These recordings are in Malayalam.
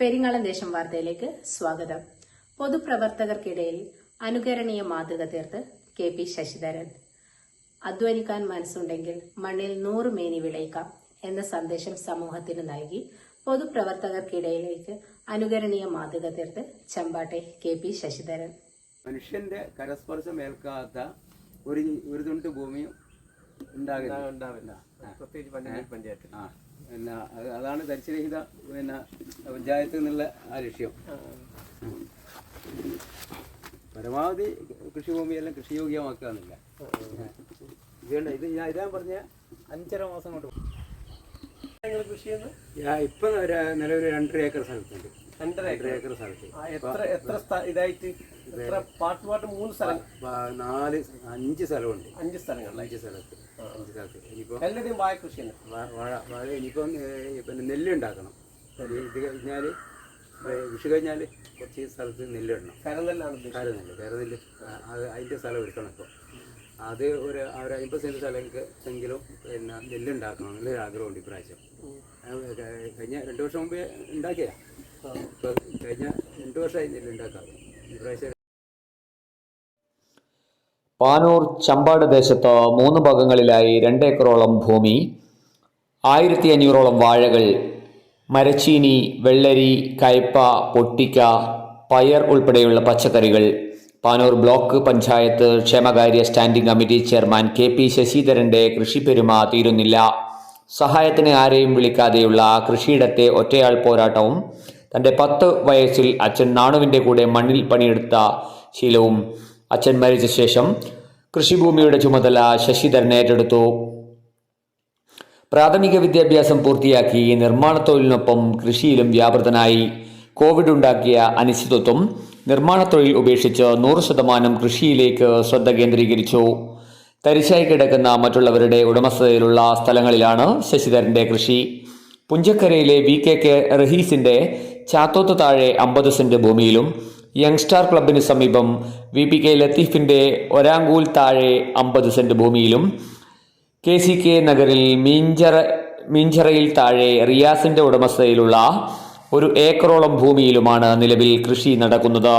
പെരിങ്ങളം ദേശം വാർത്തയിലേക്ക് സ്വാഗതം. പൊതുപ്രവർത്തകർക്കിടയിൽ അനുകരണീയ മാതൃക തീർത്ത് കെ പി ശശിധരൻ. അധ്വാനിക്കാൻ മനസ്സുണ്ടെങ്കിൽ മണ്ണിൽ നൂറ് മേനി വിളയിക്കാം എന്ന സന്ദേശം സമൂഹത്തിന് നൽകി പൊതുപ്രവർത്തകർക്കിടയിലേക്ക് അനുകരണീയ മാതൃക തീർത്ത് ചമ്പാട്ടെ കെ പി ശശിധരൻ. മനുഷ്യന്റെ കരസ്പർശം ഏൽക്കാത്ത ഒരു ഒരു തുണ്ട് ഭൂമിയും ഉണ്ടാകില്ല ഉണ്ടാവില്ല. പ്രത്യേകിച്ച് പഞ്ചായത്ത് പിന്നെ അതാണ് തരിശുരഹിത പിന്നെ പഞ്ചായത്ത് എന്നുള്ള ആ ലക്ഷ്യം. പരമാവധി കൃഷിഭൂമിയെല്ലാം കൃഷിയോഗ്യമാക്കുക എന്നില്ല ഇതുകൊണ്ട് ഇത് ഞാൻ ഇതാ പറഞ്ഞ അഞ്ചര മാസം കൊണ്ട് ഇപ്പൊ നിലവിൽ രണ്ടര ഏക്കർ സ്ഥലത്തുണ്ട്. രണ്ടര ഏക്കർ. സ്ഥലത്ത്. ആ, എത്ര എത്ര ഇതായിട്ട് എത്ര പാട്ട് പാട്ട് മൂന്ന് സ്ഥലം? നാല് അഞ്ച് സ്ഥലമുണ്ട്. അഞ്ച് സ്ഥലങ്ങൾ. അഞ്ച് സ്ഥലത്ത്. ഇനിയിപ്പോൾ എല്ലാവരുടെയും വാഴ കൃഷി തന്നെ വാഴ വാഴ ഇനിയിപ്പം പിന്നെ നെല്ല് ഉണ്ടാക്കണം ഇത് കഴിഞ്ഞാൽ വിഷു കഴിഞ്ഞാൽ കുറച്ച് സ്ഥലത്ത് നെല്ലിടണം. കരനെല്ലാണ് കരനെല്ല് കരനെല്ല്. അത് അതിന്റെ സ്ഥലം എടുക്കണം ഇപ്പോൾ അത് ഒരു ഒരു അമ്പത് സെന്റ് സ്ഥലങ്ങൾക്ക് പിന്നെ നെല്ലുണ്ടാക്കണം എന്നൊരു ആഗ്രഹമുണ്ട് ഇപ്രാവശ്യം. കഴിഞ്ഞ രണ്ട് വർഷം മുമ്പേ ഉണ്ടാക്കിയാ ഇപ്പം കഴിഞ്ഞ രണ്ട് വർഷമായി നെല്ലുണ്ടാക്കാം ഇപ്രാവശ്യം പാനൂർ ചമ്പാട് ദേശത്ത് മൂന്ന് ഭാഗങ്ങളിലായി രണ്ടേക്കറോളം ഭൂമി ആയിരത്തി അഞ്ഞൂറോളം വാഴകൾ മരച്ചീനി വെള്ളരി കയ്പ പൊട്ടിക്ക പയർ ഉൾപ്പെടെയുള്ള പച്ചക്കറികൾ. പാനൂർ ബ്ലോക്ക് പഞ്ചായത്ത് ക്ഷേമകാര്യ standing committee chairman K P ശശിധരന്റെ കൃഷിപ്പെരുമ തീരുന്നില്ല. സഹായത്തിന് ആരെയും വിളിക്കാതെയുള്ള കൃഷിയിടത്തെ ഒറ്റയാൾ പോരാട്ടവും തന്റെ പത്ത് വയസ്സിൽ അച്ഛൻ നാണുവിന്റെ കൂടെ മണ്ണിൽ പണിയെടുത്ത ശീലവും അച്ഛൻ മരിച്ച ശേഷം കൃഷിഭൂമിയുടെ ചുമതല ശശിധരൻ ഏറ്റെടുത്തു. പ്രാഥമിക വിദ്യാഭ്യാസം പൂർത്തിയാക്കി നിർമ്മാണ തൊഴിലിനൊപ്പം കൃഷിയിലും വ്യാപൃതനായി. കോവിഡ് ഉണ്ടാക്കിയ അനിശ്ചിതത്വം നിർമ്മാണ തൊഴിൽ ഉപേക്ഷിച്ച് നൂറ് ശതമാനം കൃഷിയിലേക്ക് ശ്രദ്ധ കേന്ദ്രീകരിച്ചു. തരിശായി കിടക്കുന്ന മറ്റുള്ളവരുടെ ഉടമസ്ഥതയിലുള്ള സ്ഥലങ്ങളിലാണ് ശശിധരന്റെ കൃഷി. പുഞ്ചക്കരയിലെ വി കെ കെ റഹീസിന്റെ ചാത്തോത്ത് താഴെ അമ്പത് സെന്റ് ഭൂമിയിലും യങ്സ്റ്റാർ ക്ലബിന് സമീപം വി പി കെ ലത്തീഫിന്റെ ഒരാങ്കൂൽ താഴെ അമ്പത് സെന്റ് ഭൂമിയിലും കെ സി കെ നഗറിൽ മീഞ്ചറ മീഞ്ചറയിൽ താഴെ റിയാസിന്റെ ഉടമസ്ഥതയിലുള്ള ഒരു ഏക്കറോളം ഭൂമിയിലുമാണ് നിലവിൽ കൃഷി നടക്കുന്നത്.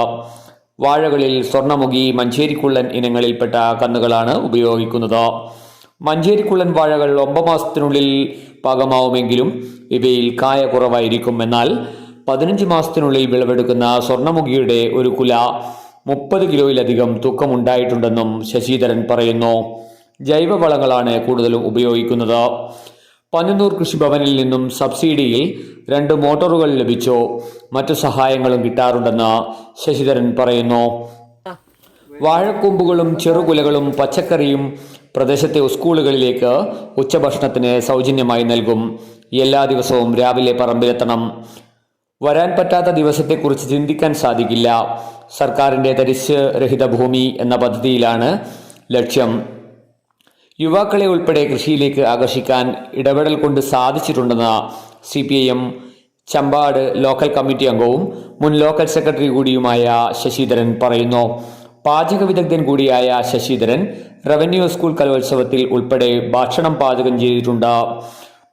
വാഴകളിൽ സ്വർണമുഖി മഞ്ചേരിക്കുള്ളൻ ഇനങ്ങളിൽപ്പെട്ട കന്നുകളാണ് ഉപയോഗിക്കുന്നത്. മഞ്ചേരിക്കുള്ളൻ വാഴകൾ ഒമ്പത് മാസത്തിനുള്ളിൽ പാകമാവുമെങ്കിലും ഇവയിൽ കായ കുറവായിരിക്കും എന്നാൽ പതിനഞ്ച് മാസത്തിനുള്ളിൽ വിളവെടുക്കുന്ന സ്വർണമുഖിയുടെ ഒരു കുല മുപ്പത് കിലോയിലധികം തൂക്കമുണ്ടായിട്ടുണ്ടെന്നും ശശിധരൻ പറയുന്നു. ജൈവവളങ്ങളാണ് കൂടുതലും ഉപയോഗിക്കുന്നത്. പന്നന്നൂർ കൃഷിഭവനിൽ നിന്നും സബ്സിഡിയിൽ രണ്ട് മോട്ടോറുകൾ ലഭിച്ചു. മറ്റു സഹായങ്ങളും കിട്ടാറുണ്ടെന്ന് ശശിധരൻ പറയുന്നു. വാഴക്കൂമ്പുകളും ചെറുകുലകളും പച്ചക്കറിയും പ്രദേശത്തെ സ്കൂളുകളിലേക്ക് ഉച്ചഭക്ഷണത്തിന് സൗജന്യമായി നൽകും. എല്ലാ ദിവസവും രാവിലെ പറമ്പിലെത്തണം. വരാൻ പറ്റാത്ത ദിവസത്തെക്കുറിച്ച് ചിന്തിക്കാൻ സാധിക്കില്ല. സർക്കാരിന്റെ തരിശ് ഭൂമി എന്ന പദ്ധതിയിലാണ് ലക്ഷ്യം. യുവാക്കളെ ഉൾപ്പെടെ കൃഷിയിലേക്ക് ആകർഷിക്കാൻ ഇടപെടൽ കൊണ്ട് സാധിച്ചിട്ടുണ്ടെന്ന് C P I M Chambad local committee അംഗവും മുൻ ലോക്കൽ സെക്രട്ടറി കൂടിയുമായ ശശിധരൻ പറയുന്നു. പാചക വിദഗ്ധൻ കൂടിയായ ശശിധരൻ റവന്യൂ സ്കൂൾ കലോത്സവത്തിൽ ഉൾപ്പെടെ ഭക്ഷണം പാചകം ചെയ്തിട്ടുണ്ട്.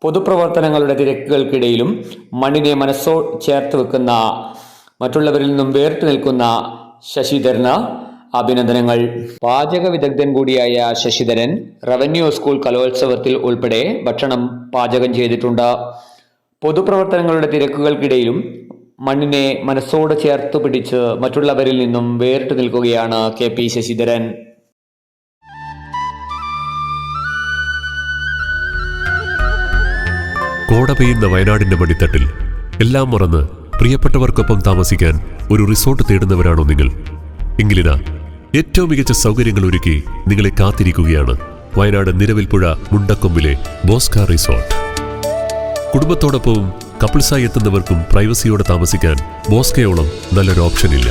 പൊതുപ്രവർത്തനങ്ങളുടെ തിരക്കുകൾക്കിടയിലും മണ്ണിനെ മനസ്സോ ചേർത്ത് വെക്കുന്ന മറ്റുള്ളവരിൽ നിന്നും വേർത്തു നിൽക്കുന്ന ശശിധരന് അഭിനന്ദനങ്ങൾ. പാചക വിദഗ്ധൻ കൂടിയായ ശശിധരൻ റവന്യൂ സ്കൂൾ കലോത്സവത്തിൽ ഉൾപ്പെടെ ഭക്ഷണം പാചകം ചെയ്തിട്ടുണ്ട്. പൊതുപ്രവർത്തനങ്ങളുടെ തിരക്കുകൾക്കിടയിലും മണ്ണിനെ മനസ്സോട് ചേർത്ത് പിടിച്ച് മറ്റുള്ളവരിൽ നിന്നും വേറിട്ട് നിൽക്കുകയാണ് കെ പി ശശിധരൻ. കോട പെയ്യുന്ന വയനാടിന്റെ മടിത്തട്ടിൽ എല്ലാം മറന്ന് പ്രിയപ്പെട്ടവർക്കൊപ്പം താമസിക്കാൻ ഒരു റിസോർട്ട് തേടുന്നവരാണോ നിങ്ങൾ? എങ്കിലിതാ ഏറ്റവും മികച്ച സൗകര്യങ്ങൾ ഒരുക്കി നിങ്ങളെ കാത്തിരിക്കുകയാണ് വയനാട് നിരവിൽപ്പുഴ മുണ്ടക്കൊമ്പിലെ ബോസ്ക റിസോർട്ട്. കുടുംബത്തോടൊപ്പവും കപ്പിൾസായി എത്തുന്നവർക്കും പ്രൈവസിയോടെ താമസിക്കാൻ ബോസ്കയോളം നല്ലൊരു ഓപ്ഷൻ ഇല്ല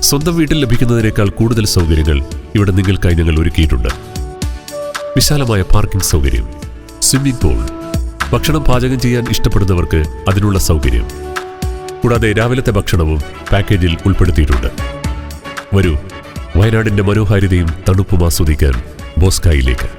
സ്വന്തം വീട്ടിൽ ലഭിക്കുന്നതിനേക്കാൾ കൂടുതൽ സൗകര്യങ്ങൾ ഇവിടെ നിങ്ങൾക്കായി ഞങ്ങൾ ഒരുക്കിയിട്ടുണ്ട്. വിശാലമായ പാർക്കിംഗ് സൗകര്യം. സ്വിമ്മിംഗ് പൂൾ ഭക്ഷണം പാചകം ചെയ്യാൻ ഇഷ്ടപ്പെടുന്നവർക്ക് അതിനുള്ള സൗകര്യം. കൂടാതെ രാവിലത്തെ ഭക്ഷണവും പാക്കേജിൽ ഉൾപ്പെടുത്തിയിട്ടുണ്ട്. വരൂ വയനാടിന്റെ മനോഹാരിതയും തണുപ്പും ആസ്വദിക്കാൻ ബോസ്കായിലേക്ക്.